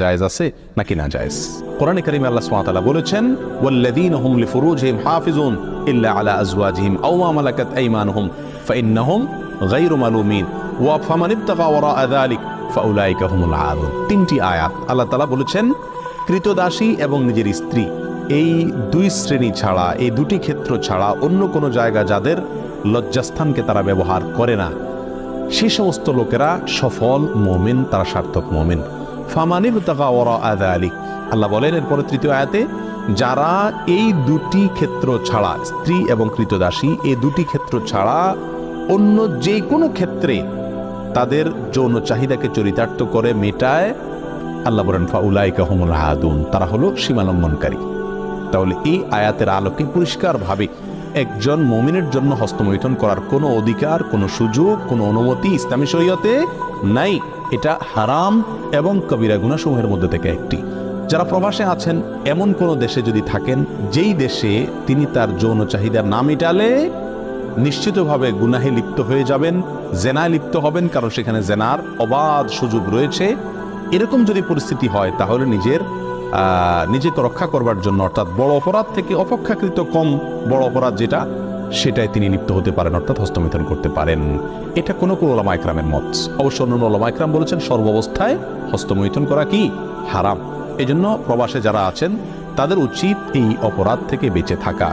জায়েজ আছে নাকি না কোরআনে আল্লাহ সুবহানাহু বলেছেন হুম লিফুরুজিহিম হাফিজুন ইল্লা আলা আজওয়াজিহিম আও মা মালাকাত আইমানুহুম ফাইন্নাহুম গায়রু মালুমিন, ওয়া ফামান যালিক ফাউলাইকা হুমুল আদুন তিনটি আয়াত আল্লাহ তাআলা বলেছেন, কৃতদাসী এবং নিজের স্ত্রী, এই দুই শ্রেণি ছাড়া, এই দুটি ক্ষেত্র ছাড়া অন্য কোনো জায়গা যাদের লজ্জাস্থানকে তারা ব্যবহার করে না। সে সমস্ত লোকেরা সফল মোমেন, তারা সার্থক মোমেন। ফামানির তাকা ওরা আদা আলী আল্লাহ বলেন, এরপরে তৃতীয় আয়াতে, যারা এই দুটি ক্ষেত্র ছাড়া, স্ত্রী এবং কৃতদাসী, এই দুটি ক্ষেত্র ছাড়া অন্য যে কোনো ক্ষেত্রে তাদের যৌন চাহিদাকে চরিতার্থ করে, মেটায়, আল্লাহ বলেন, ফাউলাইকা হুমুল হাদুন। তারা হলো সীমালম্বনকারী তাহলে এই আয়াতের আলোকে পরিষ্কারভাবে একজন মমিনের জন্য হস্তমৈথুন করার কোনো অধিকার, কোনো সুযোগ, কোনো অনুমতি ইসলামী শরীয়তে নাই। এটা হারাম এবং কবিরা গুণাসমূহের মধ্যে থেকে একটি। যারা প্রবাসে আছেন, এমন কোনো দেশে যদি থাকেন, যেই দেশে তিনি তার যৌন চাহিদা না মেটালে নিশ্চিতভাবে গুনাহে লিপ্ত হয়ে যাবেন, জেনায় লিপ্ত হবেন, কারণ সেখানে জেনার অবাধ সুযোগ রয়েছে। এরকম যদি পরিস্থিতি হয়, তাহলে নিজের নিজেকে রক্ষা করবার জন্য অর্থাৎ বড় অপরাধ থেকে অপেক্ষাকৃত কম বড় অপরাধ যেটা সেটাই তিনি লিপ্ত হতে পারেন, অর্থাৎ হস্তমিথন করতে পারেন। এটা কোনো কোনো ওলামা একরামের মত। অবশ্য অন্য ওলামা বলেছেন, সর্বাবস্থায় হস্তমৈথন করা কি? হারাম। এজন্য প্রবাসে যারা আছেন, তাদের উচিত এই অপরাধ থেকে বেঁচে থাকা।